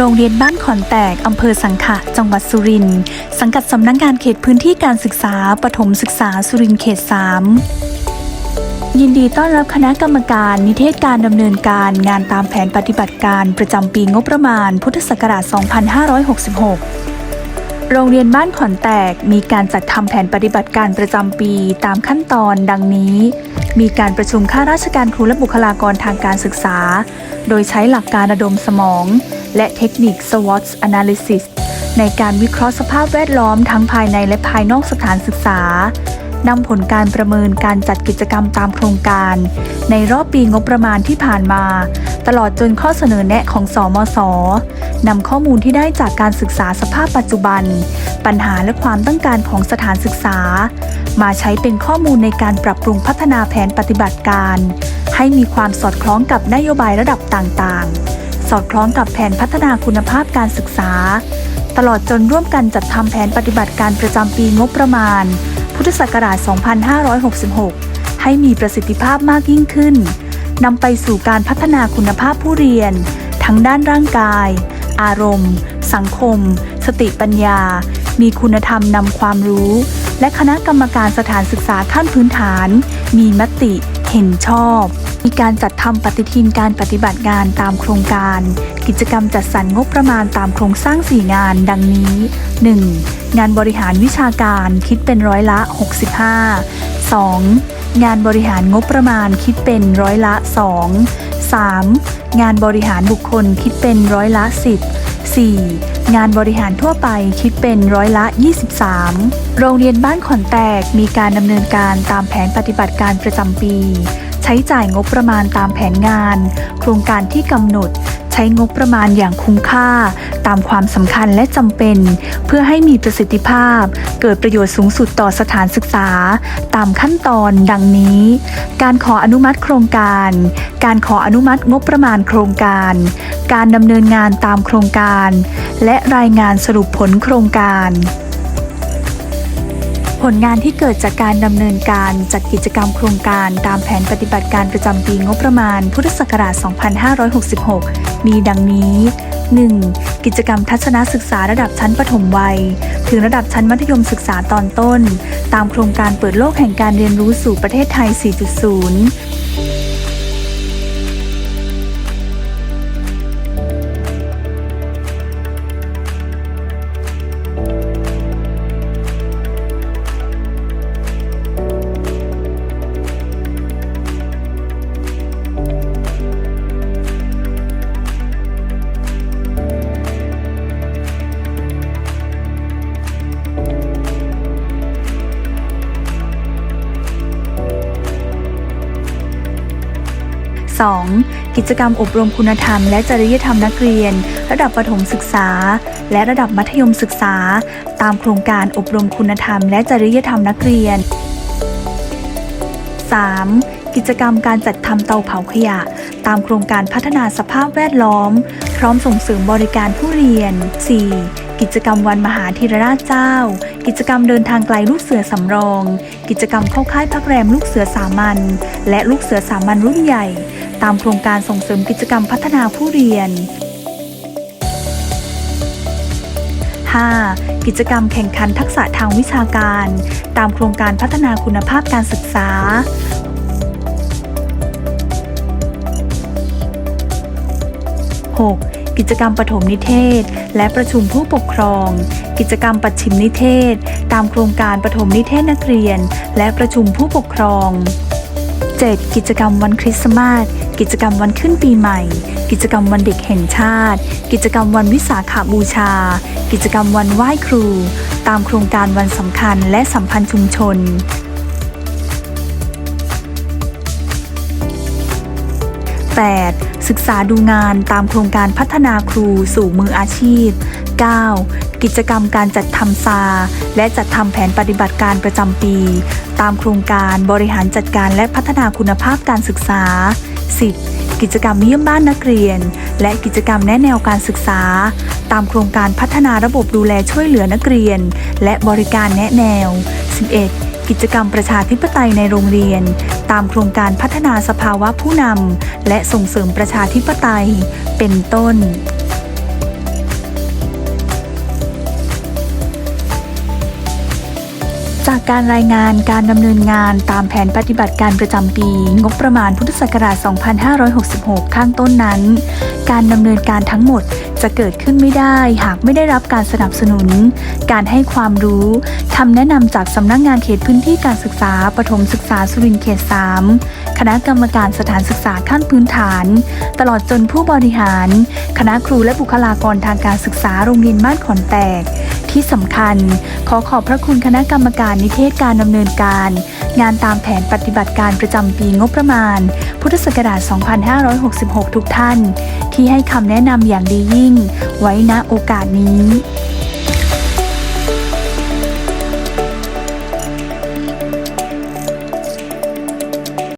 โรงเรียนบ้านขอนแตก อำเภอสังขะ จังหวัดสุรินทร์ สังกัดสำนักงานเขตพื้นที่การศึกษา ปฐมศึกษาสุรินทร์เขต 3 ยินดีต้อนรับคณะกรรมการนิเทศการดำเนินการงานตามแผนปฏิบัติการประจำปีงบประมาณ พุทธศักราช 2566โรงเรียนบ้านขอนแตกมีการจัดทำแผนปฏิบัติการประจำปีตามขั้นตอนดังนี้ มีการประชุมข้าราชการครูและบุคลากรทางการศึกษา โดยใช้หลักการระดมสมอง และเทคนิค SWOT Analysis ในการวิเคราะห์สภาพแวดล้อมทั้งภายในและภายนอกสถานศึกษานำผลการประเมินการจัดกิจกรรมตามโครงการ ในรอบปีงบประมาณที่ผ่านมา ตลอดจนข้อเสนอแนะของสอมสนำข้อมูลที่ได้จากการศึกษาสภาพปัจจุบัน ปัญหาและความต้องการของสถานศึกษา มาใช้เป็นข้อมูลในการปรับปรุงพัฒนาแผนปฏิบัติการ ให้มีความสอดคล้องกับนโยบายระดับต่างๆ สอดคล้องกับแผนพัฒนาคุณภาพการศึกษา ตลอดจนร่วมกันจัดทำแผนปฏิบัติการประจำปีงบประมาณ พุทธศักราช 2566 ให้มีประสิทธิภาพมากยิ่งขึ้นนำไปสู่การพัฒนาคุณภาพผู้เรียน ทั้งด้านร่างกาย อารมณ์ สังคม สติปัญญา มีคุณธรรมนำความรู้ และคณะกรรมการสถานศึกษาขั้นพื้นฐาน มีมติเห็นชอบ มีการจัดทำปฏิทินการปฏิบัติงานตามโครงการ กิจกรรมจัดสรรงบประมาณตามโครงสร้าง 4 งาน ดังนี้ 1. งานบริหารวิชาการคิดเป็นร้อยละ 65 2. งานบริหารงบประมาณคิดเป็นร้อยละ 2 3. งานบริหารบุคคลคิดเป็นร้อยละ 10 4. งานบริหารทั่วไปคิดเป็นร้อยละ 23 โรงเรียนบ้านขอนแตกมีการดำเนินการตามแผนปฏิบัติการประจำปี ใช้จ่ายงบประมาณตามแผนงาน โครงการที่กำหนด ช้งบประมาณอย่างคุ้มค่า ตามความสำคัญและจำเป็น เพื่อให้มีประสิทธิภาพ เกิดประโยชน์สูงสุดต่อสถานศึกษา ตามขั้นตอนดังนี้ การขออนุมัติโครงการ การขออนุมัติงบประมาณโครงการ การดำเนินงานตามโครงการ และรายงานสรุปผลโครงการผลงานที่เกิดจากการดำเนินการจัดกิจกรรมโครงการตามแผนปฏิบัติการประจำปีงบประมาณพุทธศักราช 2566 มีดังนี้ 1. กิจกรรมทัศนศึกษาระดับชั้นประถมวัย ถึงระดับชั้นมัธยมศึกษาตอนต้น ตามโครงการเปิดโลกแห่งการเรียนรู้สู่ประเทศไทย 4.0 2. กิจกรรมอบรมคุณธรรม และจริยธรรมนักเรียน ระดับประถมศึกษา และระดับมัธยมศึกษา ตามโครงการอบรมคุณธรรม และจริยธรรมนักเรียน 3. กิจกรรมการจัดทำเตาเผาขยะ ตามโครงการพัฒนาสภาพแวดล้อม พร้อมส่งเสริมบริการผู้เรียน 4. กิจกรรมวันมหาธีรราชเจ้า กิจกรรมเดินทางไกลลูกเสือสำรอง กิจกรรมเข้าค่ายพักแรมลูกเสือสามัญและลูกเสือสามัญรุ่นใหญ่ ตามโครงการส่งเสริมกิจกรรมพัฒนาผู้เรียน 5. กิจกรรมแข่งขันทักษะทางวิชาการ ตามโครงการพัฒนาคุณภาพการศึกษา 6. กิจกรรมปฐมนิเทศ และประชุมผู้ปกครอง กิจกรรมปัดชิมนิเทศ ตามโครงการปฐมนิเทศนักเรียน และประชุมผู้ปกครอง 7. กิจกรรมวันคริสต์มาส กิจกรรมวันขึ้นปีใหม่ กิจกรรมวันเด็กแห่งชาติ กิจกรรมวันวิสาขาบูชา กิจกรรมวันไหว้ครู ตามโครงการวันสำคัญและสัมพันธ์ชุมชน 8. ศึกษาดูงานตามโครงการพัฒนาครูสู่มืออาชีพ 9. กิจกรรมการจัดทำซา และจัดทำแผนปฏิบัติการประจำปี ตามโครงการบริหารจัดการและพัฒนาคุณภาพการศึกษา 10. กิจกรรมเยี่ยมบ้านนักเรียน และกิจกรรมแนะแนวการศึกษา ตามโครงการพัฒนาระบบดูแลช่วยเหลือนักเรียน และบริการแนะแนว 11. กิจกรรมประชาธิปไตยในโรงเรียน ตามโครงการพัฒนาสภาวะผู้นำและส่งเสริมประชาธิปไตย เป็นต้น จากการรายงานการดำเนินงานตามแผนปฏิบัติการประจำปี งบประมาณพุทธศักราช 2566 ข้างต้นนั้น การดำเนินการทั้งหมดจะเกิดขึ้นไม่ได้ หากไม่ได้รับการสนับสนุน การให้ความรู้คำแนะนำจากสำนักงงานเขตพื้นที่การศึกษาปฐมศึกษาสุรินทร์เขต 3 คณะกรรมการสถานศึกษาขั้นพื้นฐาน ตลอดจนผู้บริหาร คณะครูและบุคลากรทางการศึกษาโรงเรียนบ้านขอนแตก ที่สำคัญ ขอขอบพระคุณคณะกรรมการนิเทศการดำเนินการ งานตามแผนปฏิบัติการประจำปีงบประมาณ พุทธศักราช 2566 ทุกท่าน ที่ให้คำแนะนำอย่างดียิ่ง ไว้ณโอกาสนี้